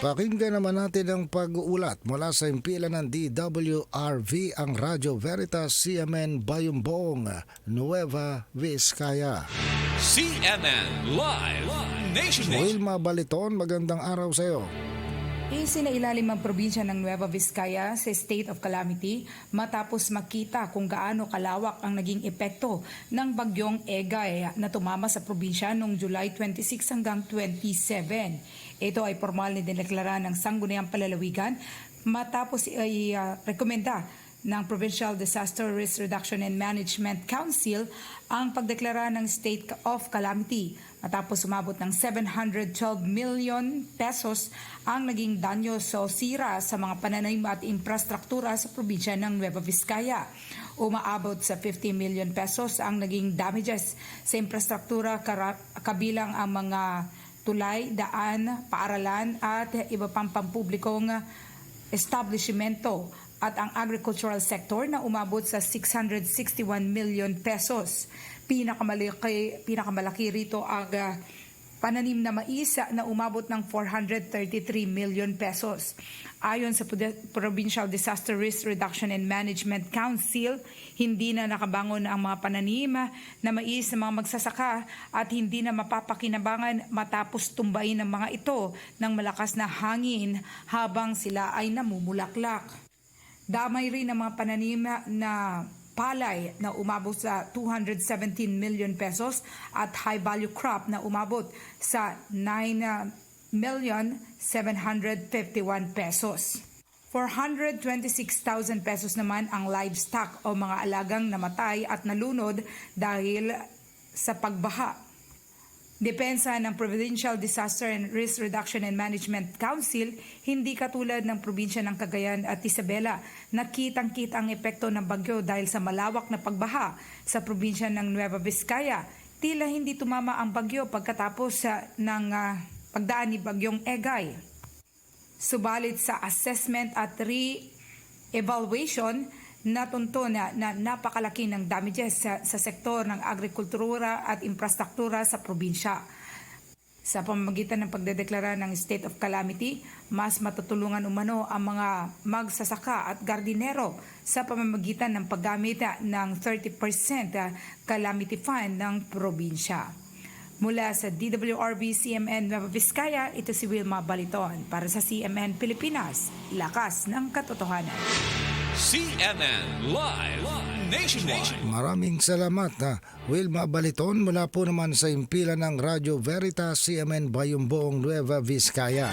Pakinggan naman natin ang pag-uulat mula sa impilan ng DWRV ang Radyo Veritas CMN Bayumbong, Nueva Vizcaya. CNN Live Nationwide. Wilma Baliton, magandang araw sa iyo. Isinailalim ang probinsya ng Nueva Vizcaya sa state of calamity matapos makita kung gaano kalawak ang naging epekto ng bagyong Egay na tumama sa probinsya noong July 26 hanggang 27. Ito ay formal na dineklara ng Sangguniang Palalawigan matapos ay uh, rekomenda ng Provincial Disaster Risk Reduction and Management Council ang pagdeklara ng state of calamity matapos umabot ng 712 million pesos ang naging danyo sa sira sa mga pananim at infrastruktura sa probinsya ng Nueva Vizcaya. Umaabot sa 50 million pesos ang naging damages sa infrastruktura kabilang ang mga tulay, daan, paaralan at iba pang pampublikong establishmento at ang agricultural sector na umabot sa 661 million pesos. Pinakamalaki, pinakamalaki rito ang ah, pananim na mais na umabot ng 433 million pesos. Ayon sa Provincial Disaster Risk Reduction and Management Council, hindi na nakabangon ang mga pananim na mais ng mga magsasaka at hindi na mapapakinabangan matapos tumbayin ng mga ito ng malakas na hangin habang sila ay namumulaklak. Damay rin ang mga pananim na palay na umabot sa 217 million pesos at high value crop na umabot sa 9 million 751 pesos. 426,000 pesos naman ang livestock o mga alagang namatay at nalunod dahil sa pagbaha Depensa ng Provincial Disaster and Risk Reduction and Management Council, hindi katulad ng probinsya ng Cagayan at Isabela na kitang-kita ang epekto ng bagyo dahil sa malawak na pagbaha sa probinsya ng Nueva Vizcaya. Tila hindi tumama ang bagyo pagkatapos sa, ng ah, pagdaan ni bagyong Egay. Subalit sa assessment at re-evaluation, natunto na, na napakalaki ng damages sa, sa sektor ng agrikultura at infrastruktura sa probinsya. Sa pamamagitan ng pagdedeklara ng state of calamity, mas matutulungan umano ang mga magsasaka at gardinero sa pamamagitan ng paggamit ng 30% calamity fund ng probinsya. Mula sa DWRB CMN Nueva Vizcaya, ito si Wilma Baliton para sa CMN Pilipinas, Lakas ng Katotohanan. CNN Live Nationwide. Maraming salamat ha. Wilma Baliton mula po naman sa impilan ng Radyo Veritas CMN Bayumbong, Nueva Vizcaya.